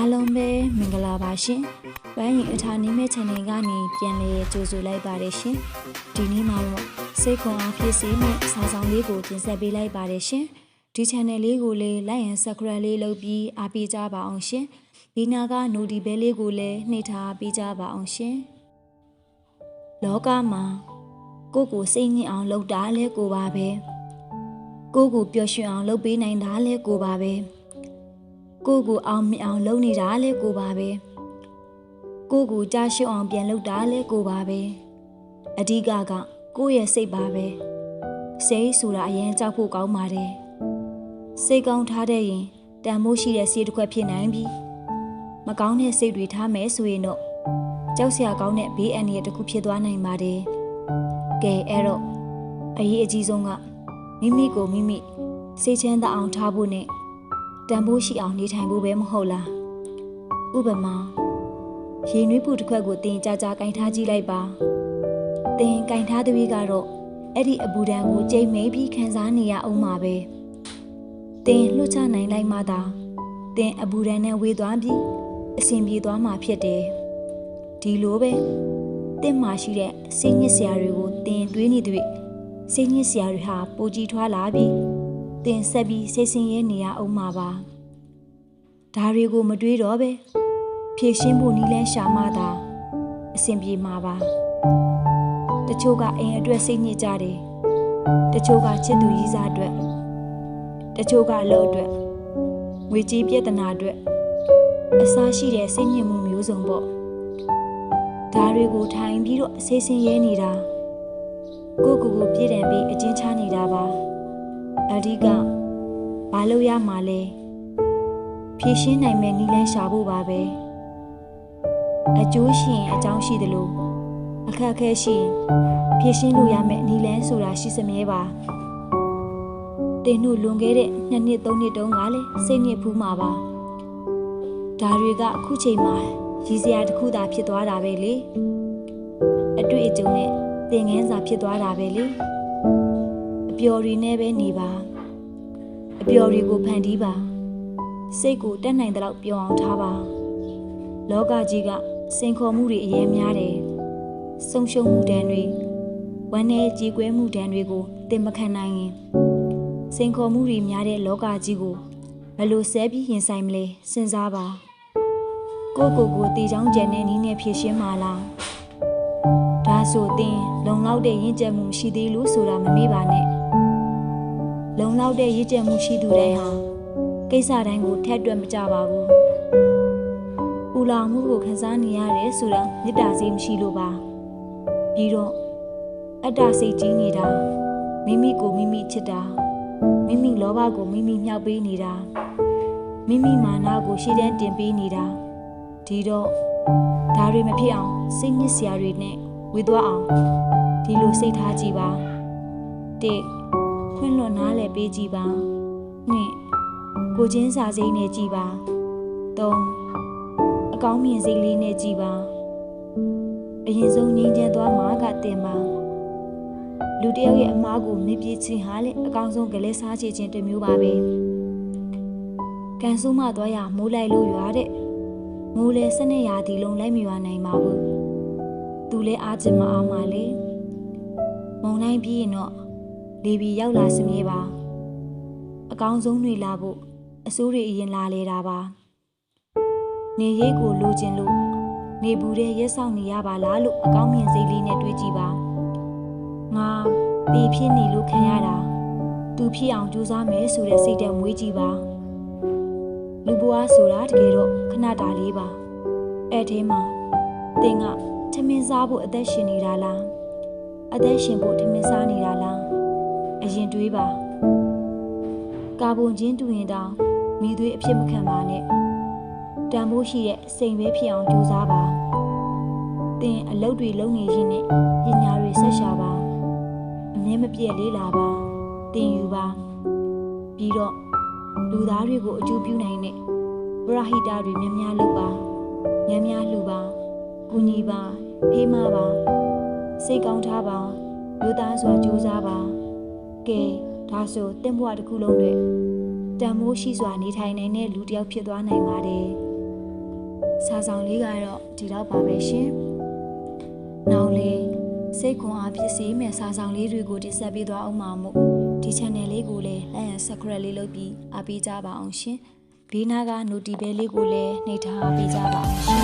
အားလုံးပဲမင်္ဂလာပါရှင်။ပန်းရင်အထာနေမဲ့ channel ကနေပြန်လည်ကြိုဆိုလိုက်ပါတယ်ရှင်။ဒီနေ့မှာတော့စိတ်ခွန်အားဖြစ်စေမဲ့စာဆောင်လေးကိုတင်ဆက်ပေးလိုက်ပါတယ်ရှင်။ဒီ channel လေးကိုလည်း like and subscribe လေးလုပ်ပြီးအားပေးကြပါအောင်ရှင်။ဒီနာက notification လေးကိုလည်းနှိပ်ထားပေးကြပါအောင်ရှင်။လောကမှာကိုယ့်ကိုစိတ်ညစ်အောင်လုပ်တာလဲကိုပါပဲ။ကိုယ့်ကိုပျော်ရွှင်အောင်လုပ်ပေးနိုင်တာလဲကိုပါပဲ။ ကိုကိုအောင်မြင်အောင်လုပ်နေတာလဲကိုပါပဲကိုကိုကြားရှုံအောင်ပြန်လုပ်တာလဲကိုပါပဲအဓိကကကိုရဲ့စိတ်ပါပဲစိတ်ဆိုတာအရင်ကြောက်ဖို့ကောင်းပါတယ်စိတ်ကောင်းထားတဲ့ရင်တန်မိုးရှိတဲ့စိတ်တစ်ခွက်ဖြစ်နိုင်ပြီမကောင်းတဲ့စိတ်တွေထားမယ်ဆိုရင်တော့ကြောက်စရာကောင်းတဲ့ဘေးအန္တရာယ်တစ်ခုဖြစ်သွားနိုင်ပါတယ်ကဲအဲ့တော့အရေးအကြီးဆုံးကမိမိကိုမိမိစိတ်ချမ်းသာအောင်ထားဖို့နဲ့ တန်ဖိုးရှိအောင်နေထိုင်ဖို့ပဲမဟုတ်လားဥပမာရေနွေးပူတစ်ခွက်ကိုတင်ကြကြကင်ထားကြည့်လိုက်ပါတင်ကင်ထားတဲ့ကတော့အဲ့ဒီအပူဒဏ်ကိုကြိမ်မိပြီးခံစားနေရအောင်ပါပဲတင်လွှတ်ချနိုင်လိုက်မှသာတင်အပူဒဏ်နဲ့ဝေးသွားပြီးအဆင်ပြေသွားမှာဖြစ်တယ်ဒီလိုပဲတင်မှရှိတဲ့စိတ်ညစ်စရာတွေကိုတင်တွေးနေတဲ့စိတ်ညစ်စရာတွေဟာပိုကြီးထွားလာပြီး တင်ဆက်ပြီးစိတ်ဆင်းရဲနေရအောင်မှာပါဒါတွေကိုမတွေးတော့ပဲဖြည့်ရှင်းဖို့နီးလဲရှာမှသာအဆင်ပြေမှာပါတချို့ကအိမ်အတွက်စိတ်ညစ်ကြတယ်တချို့ကချစ်သူရည်စားအတွက်တချို့ကအလုပ်အတွက်ငွေကြေးပြဿနာအတွက်အစားရှိတဲ့စိတ်ညစ်မှုမျိုးစုံပေါ့ဒါတွေကိုထိုင်ပြီးတော့ဆေးဆင်းရဲနေတာကိုကိုကိုပြည့်တယ်ပြီးအကျဉ်းချနေတာပါ အဓိကဘာလို့ရမှာလဲဖြည့်ရှင်းနိုင်မဲ့နည်းလမ်းရှာဖို့ပါပဲအကျိုးရှိရင်အကြောင်းရှိတယ်လို့အခက်အခဲရှိရင်ဖြည့်ရှင်းလို့ရမဲ့နည်းလမ်းဆိုတာရှိစမြဲပါတင်တို့လွန်ခဲ့တဲ့နှစ်နှစ်သုံးနှစ်တုန်းကလည်းစိတ်ညစ်ဖူးမှာပါဒါတွေကအခုချိန်မှာရည်စရာတစ်ခုသာဖြစ်သွားတာပဲလေအတွေ့အကြုံနဲ့သင်ခန်းစာဖြစ်သွားတာပဲလေ ပျော်တွေနဲ့ပဲနေပါအပျော်တွေကိုဖန်တီးပါစိတ်ကိုတက်နိုင်တဲ့လောက်ပျော်အောင်ထားပါလောကကြီးကစင်ခေါ်မှုတွေအရေးများတယ်ဆုံရှုံမှုတန်တွေဝမ်းနည်းကြေကွဲမှုတန်တွေကိုသင်မခံနိုင်ရင်စင်ခေါ်မှုတွေများတဲ့လောကကြီးကိုဘယ်လိုဆဲပြီးရင်ဆိုင်မလဲစဉ်းစားပါကိုကိုကိုတေချောင်းကျန်တဲ့နီးနဲ့ဖြည့်ရှင်းပါလားဒါဆိုတင်လုံလောက်တဲ့ရင့်ကျက်မှုရှိသေးလို့ဆိုတာမမေ့ပါနဲ့ လုံလောက်တဲ့ရည်ကြည်မှုရှိသူတိုင်းဟာကိစ္စတိုင်းကိုထက်တွက်မကြပါဘူး။ပူလောင်မှုကိုခံစားနေရတယ်ဆိုတာမေတ္တာစိတ်မရှိလို့ပါ။ပြီးတော့အတ္တစိတ်ကြီးနေတာမိမိကိုမိမိချစ်တာမိမိလောဘကိုမိမိမြှောက်ပေးနေတာမိမိမာနကိုရှေ့တန်းတင်ပေးနေတာဒီတော့ဒါတွေမဖြစ်အောင်စိတ်ညစ်စရာတွေနဲ့ဝေသွားအောင်ဒီလိုစိတ်ထားကြည့်ပါတိ ခွင့်လွတ်နားလည်ပေးကြည့်ပါနှစ်ကိုချင်းစာစိမ့်နဲ့ကြည့်ပါသုံးအကောင်းမြင်စိတ်လေးနဲ့ကြည့်ပါအရင်ဆုံးငြိမ်းချမ်းသွားမှာကတင်ပါလူတယောက်ရဲ့အမားကိုမြပြချင်းဟာလေအကောင်းဆုံးကလေးစားချေခြင်းတစ်မျိုးပါပဲကန်ဆိုးမသွားရမိုးလိုက်လို့ရွာတဲ့မိုးလဲစနစ်ရာဒီလုံးလိုက်မရွာနိုင်ပါဘူးသူလဲအားချင်မအားမလေမုံနိုင်ပြီးရင်တော့ လေပြီးရောက်လာစမြဲပါအကောင်းဆုံးတွေလာဖို့အစိုးတွေအရင်လာလေတာပါနေရိတ်ကိုလိုချင်လို့နေဘူးတဲ့ရက်ဆောင်နေရပါလားလို့အကောင်းမြင်စိတ်လေးနဲ့တွေးကြည့်ပါငါပေဖြစ်နေလို့ခံရတာသူဖြစ်အောင်ကြိုးစားမယ်ဆိုတဲ့စိတ်ဓာတ်မွေးကြည့်ပါလူဘွားဆိုတာတကယ်တော့ခဏတာလေးပါအဲ့ထဲမှာတင်ကထမင်းစားဖို့အသက်ရှင်နေတာလားအသက်ရှင်ဖို့ထမင်းစားနေတာလား အရင်တွေးပါကာဘွန်ချင်းတူရင်တောင်မိသွေးအဖြစ်မခံပါနဲ့တန်ဖိုးရှိတဲ့စိန်ပဲဖြစ်အောင်ကြိုးစားပါသင်အလုပ်တွေလုပ်နေရင်နဲ့ပညာတွေဆက်ရှာပါအမြဲမပြည့်လေးလာပါသင်ယူပါပြီးတော့လူသားတွေကိုအကျိုးပြုနိုင်တဲ့ပရဟိတတွေများများလုပ်ပါများများလှူပါကူညီပါဖေးမပါစိတ်ကောင်းထားပါလူသားစွာကြိုးစားပါ ကဲဒါဆိုတင့်ဘွားတစ်ခုလုံးတွေတန်မိုးရှိစွာနေထိုင်နိုင်တဲ့လူတစ်ယောက်ဖြစ်သွားနိုင်ပါတယ်စာဆောင်လေးကတော့ဒီတော့ပါပဲရှင်နောက်လေးစိတ်ခွန်အားဖြစ်စေမယ့်စာဆောင်လေးတွေကိုတင်ဆက်ပေးသွားအောင်ပါမို့ဒီ channel လေးကိုလည်း like and subscribe လေးလုပ်ပြီးအားပေးကြပါအောင်ရှင်ဘေးနားက notification လေးကိုလည်းနှိပ်ထားပေးကြပါအောင်ရှင်